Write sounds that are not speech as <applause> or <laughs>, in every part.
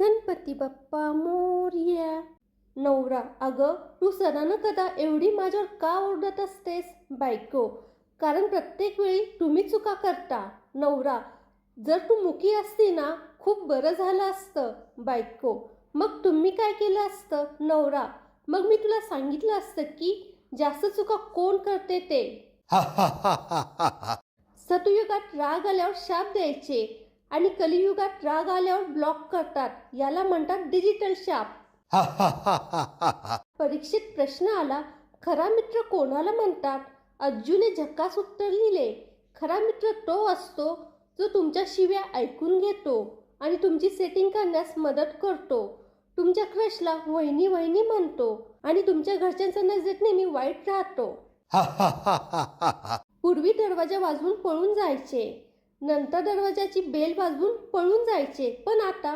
गणपती बाप्पा मोर्या. नवरा अगं तू सणानं कदा एवढी माझ्यावर का ओरडत असतेस? बायको कारण प्रत्येक वेळी तुम्ही चुका करता. नवरा जर तू मुकी असती ना खूप बरं झालं असतं. बायको मग तुम्ही काय केलं असतं? नवरा मग मी तुला सांगितलं असतं की जास्त चुका कोण करते ते? सतयुगात राग आल्यावर शाप द्यायचे. आणि कलियुगात राग आल्यावर ब्लॉक करतात. याला म्हणतात डिजिटल शाप परीक्षित प्रश्न आला खरा मित्र कोणाला म्हणतात? अज्जूने झक्कास उत्तर लिहिले खरा मित्र तो असतो जो तुमच्या शिव्या ऐकून घेतो आणि तुमची सेटिंग करण्यास मदत करतो. तुमच्या क्रशला वहिनी वहिनी म्हणतो आणि तुमच्या घरच्यांचा नजरेत नेहमी वाईट राहतो. पूर्वी दरवाजा वाजवून पळून जायचे. नंतर दरवाजाची बेल वाजवून पळून जायचे. पण आता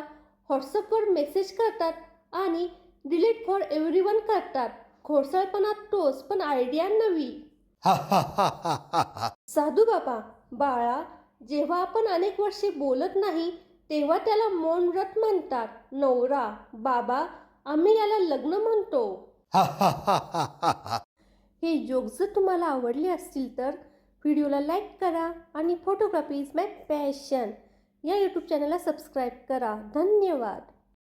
व्हॉट्सअपवर मेसेज करतात आणि डिलीट फॉर एव्हरी वन करतात. घोडसाळपणा तोच पण आयडिया नवी. <laughs> साधू बाबा बाळा जेव्हा आपण अनेक वर्षे बोलत नाही तेव्हा त्याला मौन व्रत म्हणतात. नवरा बाबा आम्ही याला लग्न म्हणतो. हा हा हा हा हा हा हे जोक जर तुम्हाला आवडले असतील तर व्हिडिओला लाईक करा आणि फोटोग्राफी इज माय पॅशन. या यूट्यूब चॅनलला सबस्क्राईब करा. धन्यवाद.